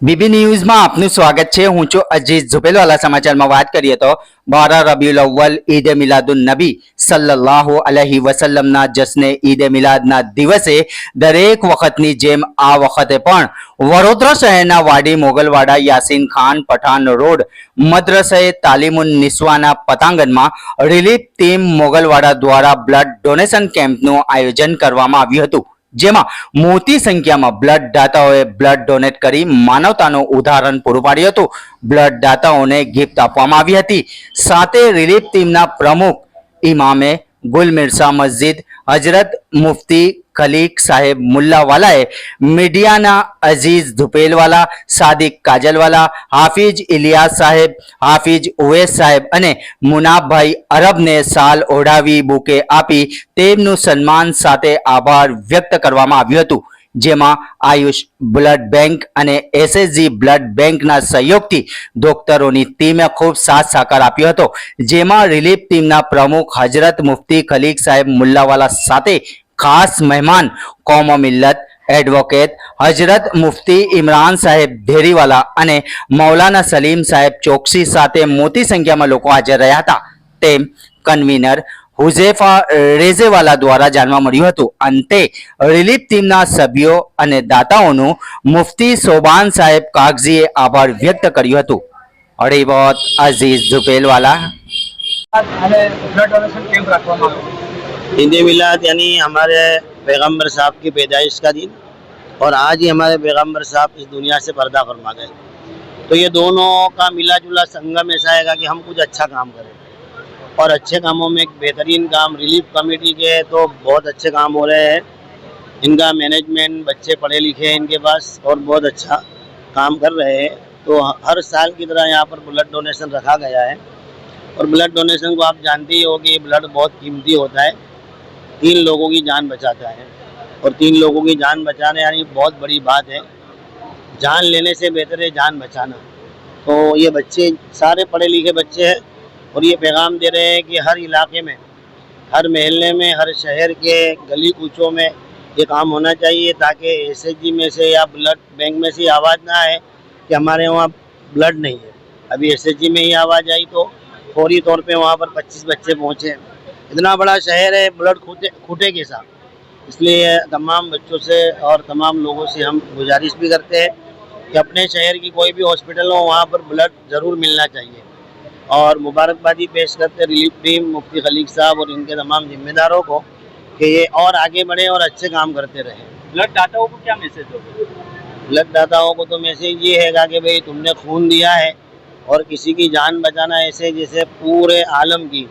BB ન્યૂઝમાં આપનું સ્વાગત છે. હું છું અજીત ઝુબેલવાલા સમાચારમાં વાત કરીએ તો બારા રબીઉલ અવ્વલ ઈદ મિલાદુન નબી સલ્લાહુ અલહી વસલ્લમના જશ્ને ઈદ મિલાદના દિવસે દરેક વખતની જેમ આ વખતે પણ વડોદરા શહેરના વાડી, મોગલવાડા, યાસીન ખાન, પઠાણ રોડ, મદ્રસે તાલીમુન નિસ્વાના પતાંગણમાં રિલીફ ટીમ મોગલવાડા દ્વારા બ્લડ ડોનેશન કેમ્પનું આયોજન કરવામાં આવ્યું હતું. જેમાં મોટી સંખ્યામાં બ્લડ દાતાઓએ બ્લડ ડોનેટ કરી માનવતાનું ઉદાહરણ પૂરું પાડ્યું હતું. બ્લડ દાતાઓને ગિફ્ટ આપવામાં આવી હતી. સાથે રિલીફ ટીમના પ્રમુખ ઇમામે ગુલ મિર્સા મસ્જિદ હજરત મુફતી ખલીક સાહેબ મુલ્લાવાલાએ મીડિયાના અઝીઝ ધુપેલવાલા, સાદિક કાજલવાલા હાફિજ ઇલિયાસ સાહેબ હાફિજ ઉવેસ સાહેબ અને મુનાફભાઈ અરબને સાલ ઓઢાવી બુકે આપી તેમનું સન્માન સાથે આભાર વ્યક્ત કરવામાં આવ્યું હતું. જેમાં આયુષ બ્લડ બેંક અને એસએસજી બ્લડ બેંકના સહયોગથી ડોક્ટરોની ટીમે ખૂબ સાથ સાકાર આપ્યો હતો. જેમાં રિલીફ ટીમના પ્રમુખ હજરત મુફતી ખલીક સાહેબ મુલ્લાવાલા સાથે ખાસ મહેમાન, કોમો મિલ્લત એડવોકેટ હજરત મુફતી ઇમરાન સાહેબ ધેરીવાલા અને મૌલાના સલીમ સાહેબ ચોકસી સાથે મોટી સંખ્યામાં લોકો હાજર રહ્યા હતા. તેમ કન્વીનર હુઝેફા રેઝેવાલા દ્વારા જાણવા મળ્યું હતું. અંતે રિલીફ ટીમના સભ્યો અને દાતાઓનું મુફતી સોબાન સાહેબ કાગઝીએ આભાર વ્યક્ત કર્યું હતું. અડીબોત અઝીઝ ઝુપેલવાલા. અને બ્લડ ડોનેશન કેમ્પ રાખવામાં આવ્યો? ईद मिलाद, यानी हमारे पैगंबर साहब की पैदाइश का दिन, और आज ही हमारे पैगंबर साहब इस दुनिया से पर्दा फरमा गए। तो ये दोनों का मिला जुला संगम ऐसा आएगा कि हम कुछ अच्छा काम करें। और अच्छे कामों में एक बेहतरीन काम, रिलीफ कमेटी के तो बहुत अच्छे काम हो रहे हैं। इनका मैनेजमेंट, बच्चे पढ़े लिखे हैं इनके पास, और बहुत अच्छा काम कर रहे हैं। तो हर साल की तरह यहाँ पर ब्लड डोनेशन रखा गया है। और ब्लड डोनेशन को आप जानते ही हो कि ब्लड बहुत कीमती होता है। तीन लोगों की जान बचाता है और तीन लोगों की जान बचाना यानी बहुत बड़ी बात है। जान लेने से बेहतर है जान बचाना। तो ये बच्चे, सारे पढ़े लिखे बच्चे हैं और ये पैगाम दे रहे हैं कि हर इलाके में, हर महल्ले में, हर शहर के गली कूचों में ये काम होना चाहिए ताकि एसएचजी में से या ब्लड बैंक में से आवाज़ ना आए कि हमारे वहाँ ब्लड नहीं है। अभी एसएचजी में ही आवाज़ आई तो फौरी तौर पे वहाँ पर 25 बच्चे पहुँचे इतना बड़ा शहर है ब्लड खूटे खूटे के साथ। इसलिए तमाम बच्चों से और तमाम लोगों से हम गुजारिश भी करते हैं कि अपने शहर की कोई भी हॉस्पिटल हो वहाँ पर ब्लड ज़रूर मिलना चाहिए। और मुबारकबादी पेश करते रिलीफ टीम मुफ्ती खलीक साहब और इनके तमाम जिम्मेदारों को कि ये और आगे बढ़े और अच्छे काम करते रहें। ब्लड दाताओं को क्या मैसेज दोगे? ब्लड दाताओं को तो मैसेज ये है कि भाई तुमने खून दिया है और किसी की जान बचाना ऐसे जैसे पूरे आलम की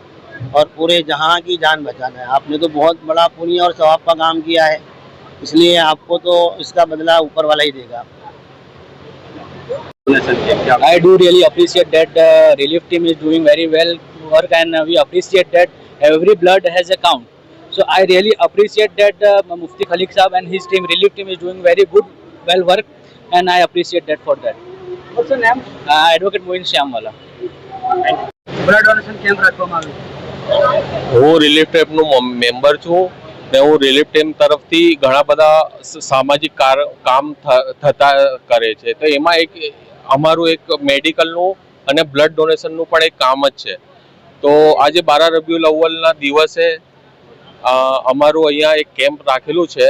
और पूरे जहां की जान बचाना है आपने तो बहुत बड़ा पुण्य और सवाब का काम किया है इसलिए आपको तो इसका बदला ऊपर वाला ही देगा डोनेशन कैम्प क्या I do really appreciate that uh, relief team is doing very well work and uh, we appreciate that every blood has a count. So I really appreciate that uh, Mufti Khalik Saab and his team, relief team is doing very good, well work and I appreciate that for that. What's your name? Uh, Advocate Mohin Shyamwala. Blood donation camp રાખવામાં આવ્યો હું relief ટીમનું member છું ને હું relief team તરફથી ઘણા બધા સામાજિક કામ થતા કરે છે. તો એમાં એક, અમારું એક મેડિકલનું અને બ્લડ ડોનેશનનું પણ એક કામ જ છે. તો આજે બારા રબિયુલ અવ્વલના દિવસે અમારું અહીંયા એક કેમ્પ રાખેલું છે.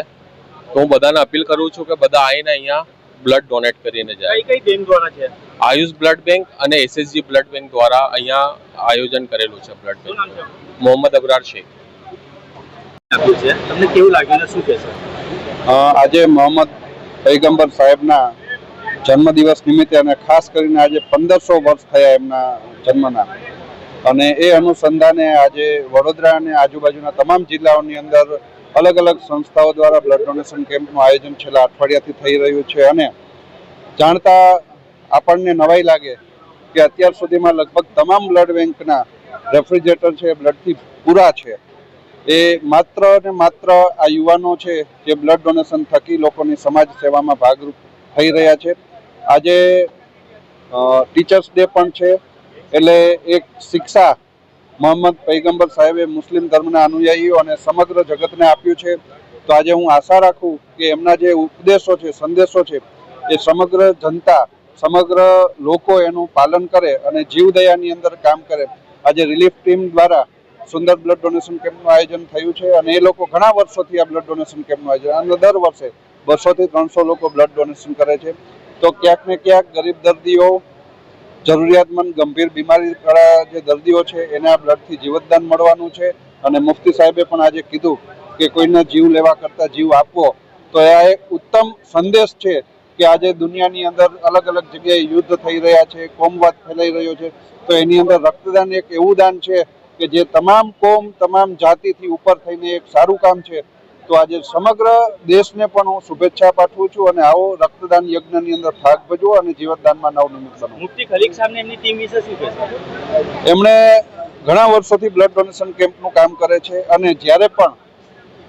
તો હું બધાને અપીલ કરું છું કે બધા આવીને અહીંયા બ્લડ ડોનેટ કરીને જાય. કઈ કઈ ટીમ દ્વારા છે? આયુષ બ્લડ બેંક અને એસએસજી બ્લડ બેંક દ્વારા અહીંયા આયોજન કરેલું છે બ્લડ બેંક. મોહમ્મદ અબરાર શેખ. તમને કેવું લાગ્યું શું કહેશો? આજે મોહમ્મદ પૈગંબર સાહેબના જન્મદિવસ નિમિત્તે અને ખાસ કરીને આજે પંદરસો વર્ષ થયા એમના જન્મના. અને એ અનુસંધાને આજે વડોદરા અને આજુબાજુના તમામ જિલ્લાઓની અંદર અલગ અલગ સંસ્થાઓ દ્વારા બ્લડ ડોનેશન કેમ્પનું આયોજન છેલ્લા અઠવાડિયાથી થઈ રહ્યું છે અને જાણતા આપણને નવાઈ લાગે કે અત્યાર સુધીમાં લગભગ તમામ બ્લડ બેંકના રેફ્રિજરેટર છે બ્લડથી પૂરા છે. એ માત્ર ને માત્ર આ યુવાનો છે, જે બ્લડ ડોનેશન થકી લોકોની સમાજ સેવામાં ભાગરૂપ થઈ રહ્યા છે. આજે ટીચર્સ ડે પણ છે, એટલે એક શિક્ષા મોહમ્મદ પૈગંબર સાહેબે મુસ્લિમ ધર્મના અનુયાયીઓ અને સમગ્ર જગતને આપ્યું છે. તો આજે હું આશા રાખું કે એમના જે ઉપદેશો છે, સંદેશો છે, એ સમગ્ર જનતા સમગ્ર લોકો એનું પાલન કરે અને જીવદયાની અંદર કામ કરે. આજે રિલીફ ટીમ દ્વારા સુંદર બ્લડ ડોનેશન કેમ્પનું આયોજન થયું છે અને એ લોકો ઘણા વર્ષોથી આ બ્લડ ડોનેશન કેમ્પનું આયોજન અને દર વર્ષે બસોથી ત્રણસો લોકો બ્લડ ડોનેશન કરે છે. તો ક્યાંક ને ક્યાંક ગરીબ દર્દીઓ, જરૂરિયાતમંદ ગંભીર બીમારી વાળા જે દર્દીઓ છે, એને આ બ્લડથી જીવતદાન મળવાનું છે અને મુફ્તી સાહેબે પણ આજે કીધું કે કોઈના જીવ લેવા કરતાં જીવ આપવો, તો આ એક ઉત્તમ સંદેશ છે કે આજે દુનિયાની અંદર અલગ અલગ જગ્યાએ યુદ્ધ થઈ રહ્યા છે કોમવાદ ફેલાઈ રહ્યો છે. તો એની અંદર રક્તદાન એક એવું દાન છે કે જે તમામ કોમ તમામ જાતિથી ઉપર થઈને એક સારું કામ છે. તો આજે સમગ્ર દેશને પણ હું શુભેચ્છા પાઠવું છું અને આવો રક્તદાન યજ્ઞની અંદર ભાગ ભજવો અને જીવતદાનમાં નવનિમિત્ત બનો. મુફ્તી ખલીક સાહેબને એમની ટીમ વિશે શું કહેશો? એમણે ઘણા વર્ષોથી બ્લડ ડોનેશન કેમ્પનું કામ કરે છે અને જ્યારે પણ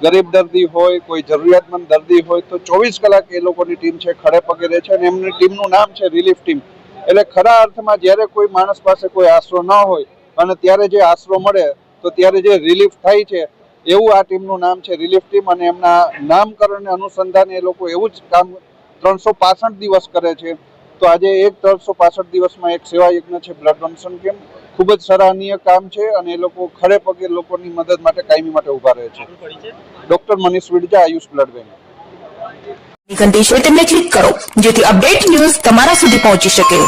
ગરીબ દર્દી હોય, કોઈ જરૂરિયાતમંદ દર્દી હોય, તો ચોવીસ કલાક એ લોકોની ટીમ છે, ખડે પગે રહે છે અને એમની ટીમનું નામ છે રિલીફ ટીમ એટલે ખરા અર્થમાં જ્યારે કોઈ માણસ પાસે કોઈ આશરો ન હોય અને ત્યારે જે આશરો મળે, તો ત્યારે જે રિલીફ થાય છે, એવું આ ટીમનું નામ છે રિલીફ ટીમ અને એમના નામકરણને અનુસંધાને એ લોકો એવું જ કામ ત્રણસો દિવસ કરે છે. તો આજે એક ત્રણસો દિવસમાં એક સેવા યજ્ઞ છે, બ્લડ ડોનેશન કેમ્પ. ખૂબ જ સરાહનીય કામ છે અને એ લોકો ખરે પગે લોકોની મદદ માટે કાયમી માટે ઊભા રહે છે. Doctor Manish Vidja Ayush blood bank. ઘંટી ક્લિક કરો, જેથી અપડેટ ન્યૂઝ તમારા સુધી પહોંચી શકે.